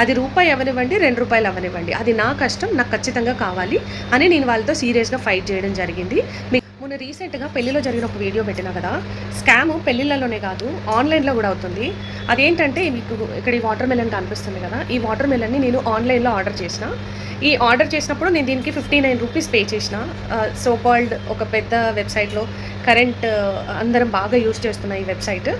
అది రూపాయి అవనివ్వండి రెండు రూపాయలు అవనివ్వండి. అది నా కష్టం నాకు ఖచ్చితంగా కావాలి అని నేను వాళ్ళతో సీరియస్గా ఫైట్ చేయడం జరిగింది. మీ మొన్న రీసెంట్గా పెళ్ళిలో జరిగిన ఒక వీడియో పెట్టినా కదా? స్కామ్ పెళ్ళిళ్ళలోనే కాదు ఆన్లైన్లో కూడా అవుతుంది. అదేంటంటే మీకు ఇక్కడ ఈ వాటర్ మెలన్ కనిపిస్తుంది కదా? ఈ వాటర్ మెలన్ని నేను ఆన్లైన్లో ఆర్డర్ చేసిన. ఈ ఆర్డర్ చేసినప్పుడు నేను దీనికి ఫిఫ్టీ నైన్ రూపీస్ పే చేసిన. సో కాల్డ్ ఒక పెద్ద వెబ్సైట్లో కరెంట్ అందరం బాగా యూజ్ చేస్తున్న ఈ వెబ్సైట్.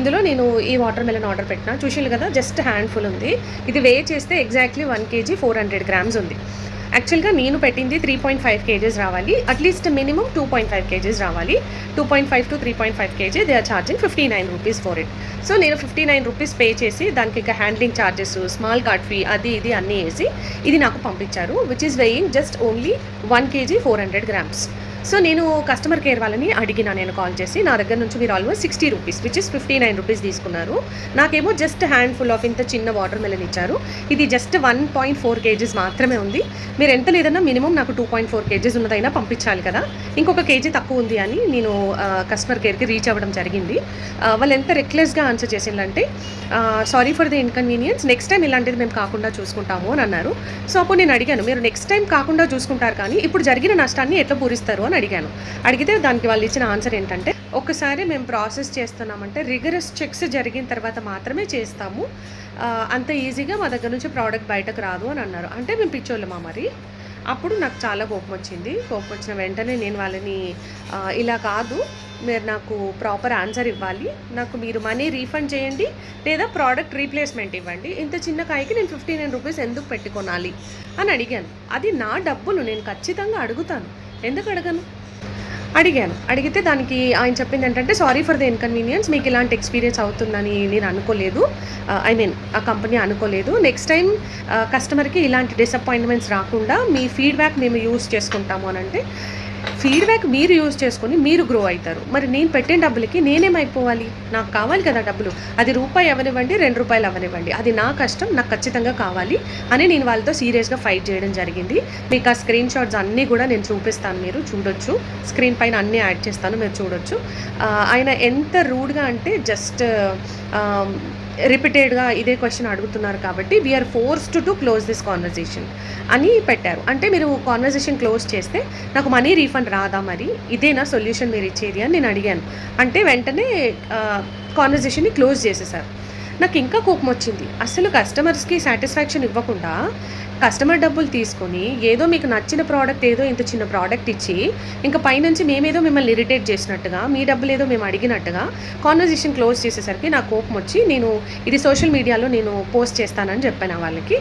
ఇందులో నేను ఈ వాటర్ మెలన్ ఆర్డర్ పెట్టిన. చూసిండు కదా? జస్ట్ హ్యాండ్ఫుల్ ఉంది. ఇది వే చేస్తే exactly one KG four hundred grams ఉంది. యాక్చువల్గా నేను పెట్టింది త్రీ పాయింట్ ఫైవ్ కేజెస్ రావాలి. At least minimum two point five kgs రావాలి. Two point five to three point five KG they are charging fifty nine rupees for it so నేను fifty nine rupees pay చేసి దానికి ఇంకా handling charges small card fee అది ఇది అన్నీ వేసి ఇది నాకు పంపించారు which is weighing just only one KG four hundred grams so నేను కస్టమర్ కేర్ వాళ్ళని అడిగిన నేను కాల్ చేసి నా దగ్గర నుంచి మీరు almost sixty rupees which is fifty nine rupees తీసుకున్నారు. నాకేమో జస్ట్ హ్యాండ్ ఫుల్ ఆఫ్ ఇంత చిన్న వాటర్ మెలన్ ఇచ్చారు. ఇది just one point four KGs మాత్రమే ఉంది. మీరు ఎంత లేదన్నా మినిమం నాకు టూ పాయింట్ ఫోర్ కేజీస్ ఉన్నదైనా పంపించాలి కదా. ఇంకొక కేజీ తక్కువ ఉంది అని నేను కస్టమర్ కేర్కి రీచ్ అవ్వడం జరిగింది. వాళ్ళు ఎంత రెక్లెస్గా ఆన్సర్ చేసిందంటే sorry for the inconvenience next time ఇలాంటిది మేము కాకుండా చూసుకుంటాము అని అన్నారు. సో అప్పుడు నేను అడిగాను మీరు నెక్స్ట్ టైం కాకుండా చూసుకుంటారు కానీ ఇప్పుడు జరిగిన నష్టాన్ని ఎట్లా పూరిస్తారు అని అడిగాను. అడిగితే దానికి వాళ్ళు ఇచ్చిన ఆన్సర్ ఏంటంటే ఒకసారి మేము ప్రాసెస్ చేస్తున్నామంటే రిగరస్ చెక్స్ జరిగిన తర్వాత మాత్రమే చేస్తాము. అంత ఈజీగా మా దగ్గర నుంచి ప్రోడక్ట్ బయటకు రాదు అని అన్నారు. అంటే మేము పిచ్చోళ్ళమా మరి. అప్పుడు నాకు చాలా కోపం వచ్చింది. కోపం వచ్చిన వెంటనే నేను వాళ్ళని ఇలా కాదు. మీరు నాకు ప్రాపర్ ఆన్సర్ ఇవ్వాలి. నాకు మీరు మనీ రీఫండ్ చేయండి. లేదా ప్రోడక్ట్ రీప్లేస్మెంట్ ఇవ్వండి. ఇంత చిన్న కాయకి నేను ఫిఫ్టీ నైన్ రూపీస్ ఎందుకు పెట్టుకోనాలి? అని అడిగాను. అది నా డబ్బులు. నేను ఖచ్చితంగా అడుగుతాను. ఎందుకు అడగను? అడిగాను. అడిగితే దానికి ఆయన చెప్పింది ఏంటంటే సారీ ఫర్ ద ఇన్కన్వీనియన్స్ మీకు ఇలాంటి ఎక్స్పీరియన్స్ అవుతుందని నేను అనుకోలేదు. Uh, ఐ మీన్ ఆ కంపెనీ అనుకోలేదు. నెక్స్ట్ టైం కస్టమర్కి ఇలాంటి డిసప్పాయింట్మెంట్స్ రాకుండా మీ ఫీడ్బ్యాక్ మేము యూస్ చేసుకుంటాము అని అంటే ఫీడ్బ్యాక్ మీరు యూజ్ చేసుకొని మీరు గ్రో అవుతారు. మరి నేను పెట్టిన డబ్బులకి నేనేమైపోవాలి? నాకు కావాలి కదా డబ్బులు. అది రూపాయి అవనివ్వండి రెండు రూపాయలు అవనివ్వండి. అది నా కష్టం నాకు ఖచ్చితంగా కావాలి అని నేను వాళ్ళతో సీరియస్గా ఫైట్ చేయడం జరిగింది. మీకు ఆ స్క్రీన్ షాట్స్ అన్నీ కూడా నేను చూపిస్తాను మీరు చూడొచ్చు. స్క్రీన్ పైన అన్నీ యాడ్ చేస్తాను మీరు చూడొచ్చు. ఆయన ఎంత రూడ్గా అంటే జస్ట్ రిపీటెడ్గా ఇదే క్వశ్చన్ అడుగుతున్నారు కాబట్టి we are forced to close this conversation అని పెట్టారు. అంటే మీరు కాన్వర్జేషన్ క్లోజ్ చేస్తే నాకు మనీ రీఫండ్ రాదా మరి? ఇదేనా సొల్యూషన్ మీరు ఇచ్చేది అని నేను అడిగాను. అంటే వెంటనే కాన్వర్జేషన్ని క్లోజ్ చేసేసారు. నాకు ఇంకా కోపం వచ్చింది అసలు కస్టమర్స్కి సాటిస్ఫాక్షన్ ఇవ్వకుండా కస్టమర్ డబ్బులు తీసుకొని ఏదో మీకు నచ్చిన ప్రోడక్ట్ ఏదో ఇంత చిన్న ప్రోడక్ట్ ఇచ్చి ఇంకా పైనుంచి మేమేదో మిమ్మల్ని ఇరిటేట్ చేసినట్టుగా మీ డబ్బులు ఏదో మేము అడిగినట్టుగా కాన్వర్జేషన్ క్లోజ్ చేసేసరికి నాకు కోపం వచ్చి నేను ఇది సోషల్ మీడియాలో నేను పోస్ట్ చేస్తానని చెప్పాను వాళ్ళకి.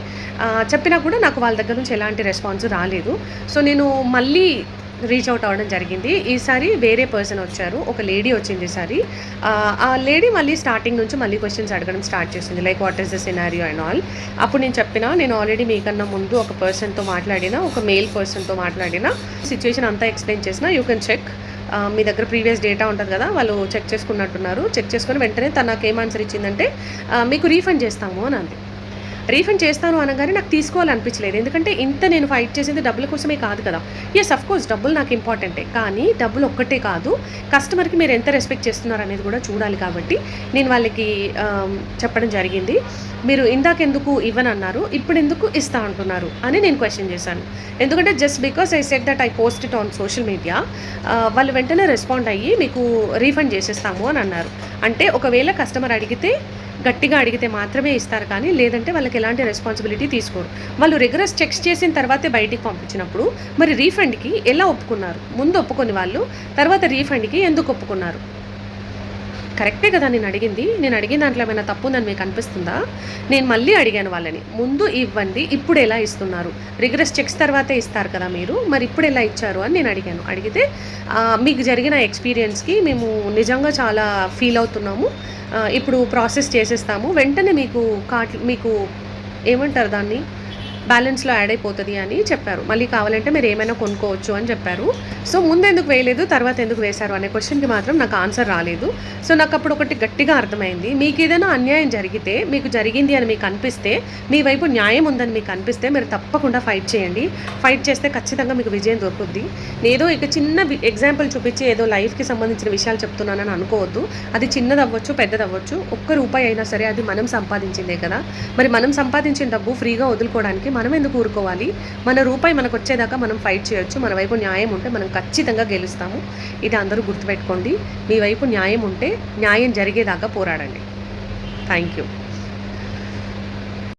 చెప్పినా కూడా నాకు వాళ్ళ దగ్గర నుంచి ఎలాంటి రెస్పాన్స్ రాలేదు. సో నేను మళ్ళీ రీచ్ అవుట్ అవ్వడం జరిగింది. ఈసారి వేరే పర్సన్ వచ్చారు. ఒక లేడీ వచ్చింది ఈసారి ఆ, లేడీ మళ్ళీ స్టార్టింగ్ నుంచి మళ్ళీ క్వశ్చన్స్ అడగడం స్టార్ట్ చేసింది. Like what is the scenario and all అప్పుడు నేను చెప్పిన నేను ఆల్రెడీ మీకన్నా ముందు ఒక పర్సన్తో మాట్లాడిన ఒక మేల్ పర్సన్తో మాట్లాడిన సిచ్యువేషన్ అంతా ఎక్స్ప్లెయిన్ చేసిన యూ కెన్ చెక్ మీ దగ్గర ప్రీవియస్ డేటా ఉంటుంది కదా వాళ్ళు చెక్ చేసుకున్నట్టున్నారు. చెక్ చేసుకుని వెంటనే తను నాకు ఏం ఆన్సర్ ఇచ్చిందంటే మీకు రీఫండ్ చేస్తాము అని అంది. రీఫండ్ చేస్తాను అనగానే నాకు తీసుకోవాలనిపించలేదు. ఎందుకంటే ఇంత నేను ఫైట్ చేసేది డబ్బుల కోసమే కాదు కదా. ఎస్ అఫ్ కోర్స్ డబ్బులు నాకు ఇంపార్టెంటే కానీ డబ్బులు ఒక్కటే కాదు. కస్టమర్కి మీరు ఎంత రెస్పెక్ట్ చేస్తున్నారు అనేది కూడా చూడాలి కాబట్టి నేను వాళ్ళకి చెప్పడం జరిగింది. మీరు ఇందాకెందుకు ఇవ్వనన్నారు ఇప్పుడు ఎందుకు ఇస్తా అంటున్నారు అని నేను క్వశ్చన్ చేశాను. ఎందుకంటే just because I said that I post it on social media వాళ్ళు వెంటనే రెస్పాండ్ అయ్యి మీకు రీఫండ్ చేసేస్తాము అని అన్నారు. అంటే ఒకవేళ కస్టమర్ అడిగితే గట్టిగా అడిగితే మాత్రమే ఇస్తారు కానీ లేదంటే వాళ్ళకి ఎలాంటి రెస్పాన్సిబిలిటీ తీసుకోరు. వాళ్ళు రెగ్యులర్ చెక్స్ చేసిన తర్వాతే బయటికి పంపించినప్పుడు మరి రీఫండ్కి ఎలా ఒప్పుకున్నారు? ముందు ఒప్పుకొని వాళ్ళు తర్వాత రీఫండ్కి ఎందుకు ఒప్పుకున్నారు? కరెక్టే కదా నేను అడిగింది. నేను అడిగిన దాంట్లో ఏమైనా తప్పు ఉందని మీకు అనిపిస్తుందా? నేను మళ్ళీ అడిగాను వాళ్ళని. ముందు ఇవ్వండి ఇప్పుడు ఎలా ఇస్తున్నారు? రిగ్రెస్ చెక్స్ తర్వాతే ఇస్తారు కదా మీరు మరి ఇప్పుడు ఎలా ఇచ్చారు అని నేను అడిగాను. అడిగితే మీకు జరిగిన ఎక్స్పీరియన్స్కి మేము నిజంగా చాలా ఫీల్ అవుతున్నాము. ఇప్పుడు ప్రాసెస్ చేసేస్తాము. వెంటనే మీకు కాట్ మీకు ఏమంటారు దాన్ని? బ్యాలెన్స్లో యాడ్ అయిపోతుంది అని చెప్పారు. మళ్ళీ కావాలంటే మీరు ఏమైనా కొనుక్కోవచ్చు అని చెప్పారు. సో ముందు ఎందుకు వేయలేదు తర్వాత ఎందుకు వేశారు అనే క్వశ్చన్కి మాత్రం నాకు ఆన్సర్ రాలేదు. సో నాకు అప్పుడు ఒకటి గట్టిగా అర్థమైంది. మీకు ఏదైనా అన్యాయం జరిగితే మీకు జరిగింది అని మీకు అనిపిస్తే మీ వైపు న్యాయం ఉందని మీకు అనిపిస్తే మీరు తప్పకుండా ఫైట్ చేయండి. ఫైట్ చేస్తే ఖచ్చితంగా మీకు విజయం దొరుకుద్ది. ఏదో ఇక చిన్న ఎగ్జాంపుల్ చూపించి ఏదో లైఫ్కి సంబంధించిన విషయాలు చెప్తున్నానని అనుకోవద్దు. అది చిన్నది అవ్వచ్చు పెద్దది అవ్వచ్చు ఒక్క రూపాయి అయినా సరే అది మనం సంపాదించిందే కదా. మరి మనం సంపాదించిన డబ్బు ఫ్రీగా వదులుకోవడానికి మనం ఎందుకు ఊరుకోవాలి? మన రూపాయి మనకు వచ్చేదాకా మనం ఫైట్ చేయొచ్చు. మన వైపు న్యాయం ఉంటే మనం ఖచ్చితంగా గెలుస్తాము. ఇది అందరూ గుర్తుపెట్టుకోండి. మీ వైపు న్యాయం ఉంటే న్యాయం జరిగేదాకా పోరాడండి. Thank you